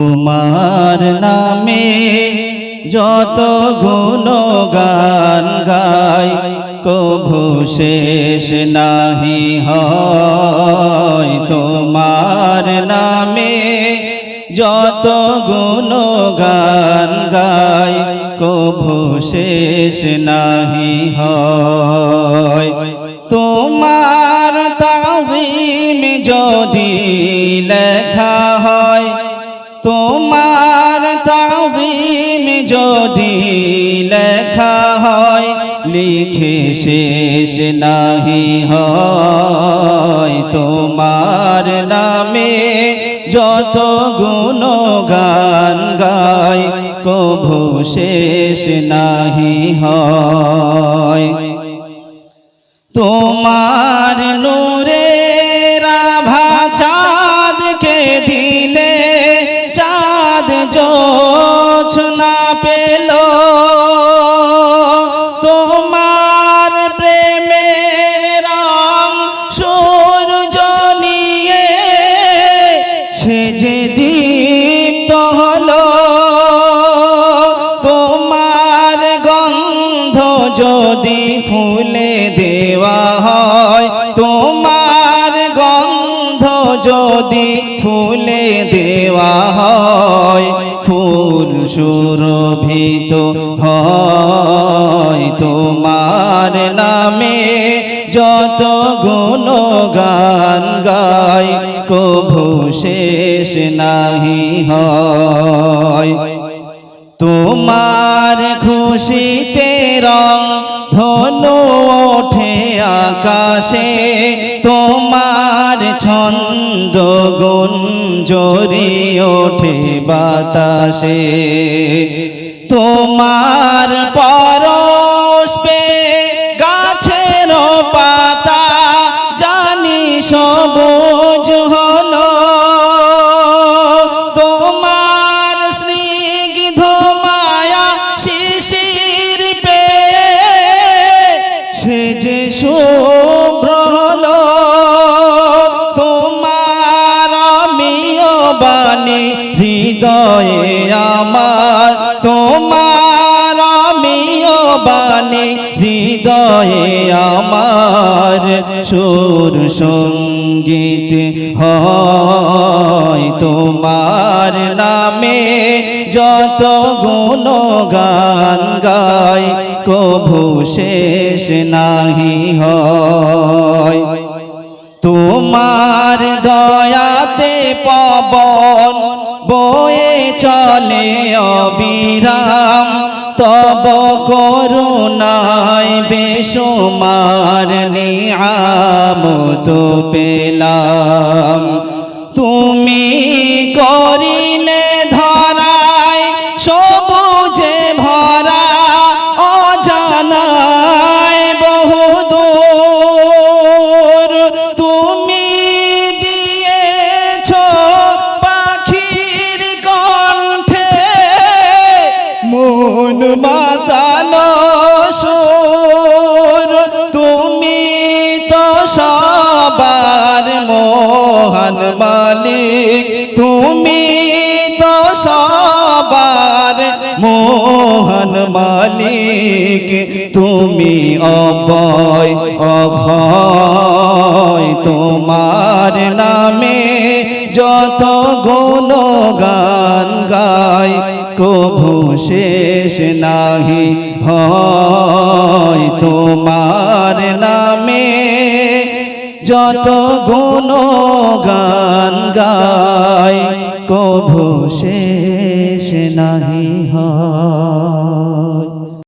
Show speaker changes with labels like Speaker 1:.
Speaker 1: তোমার নামে যত গুণগান গাই কভু শেষ নাহি হয়। তোমার নামে যত গুণগান গাই কভু শেষ নাহি হয়। তোমার তাজিম যদি লেখা যদি লেখা হয়, লিখে শেষ নাহি হয়। তোমার নামে যত গুণগান গায় কভু শেষ নাহি হয়। তোমার নূরের আভা সে যে দীপ্ত হলো, তোমার গন্ধ যদি ফুলে দেওয়া হয়, তোমার গন্ধ যদি ফুলে দেওয়া হয়, ফুল সুরভিত হয় তোমার নামে। যত গুণ গান গাই, কভু শেষ নাহি হয়। তোমার খুশিতে রং ধনু ওঠে আকাশে, তোমার ছন্দ গুঞ্জরি ওঠে বাতাসে। তোমার পরশ সবুজ হল তোমার স্নিগ্ধ মায়া শিশির পে সে যে বাণী হৃদয়ে আমার সুর সংগীত হয়। তোমার নামে যত গুণগান গাই, কভু শেষ নাহি হয়। তোমার দয়াতে পবন বয়ে চলে অবিরাম, তব করুণায় বেসমার নিয়াম তো পেলাম। তুমি করিলে মন মাতানো সুর, তুমি তো সবার মোহন মালিক। তুমি তো সবার মোহন মালিক। তুমি অবয় অভয়। তোমার নামে যত গুণ গান গায় কভু শেষ নাহি হয় তোমার নামে। যত গুণ গান গায় কভু শেষ নাহি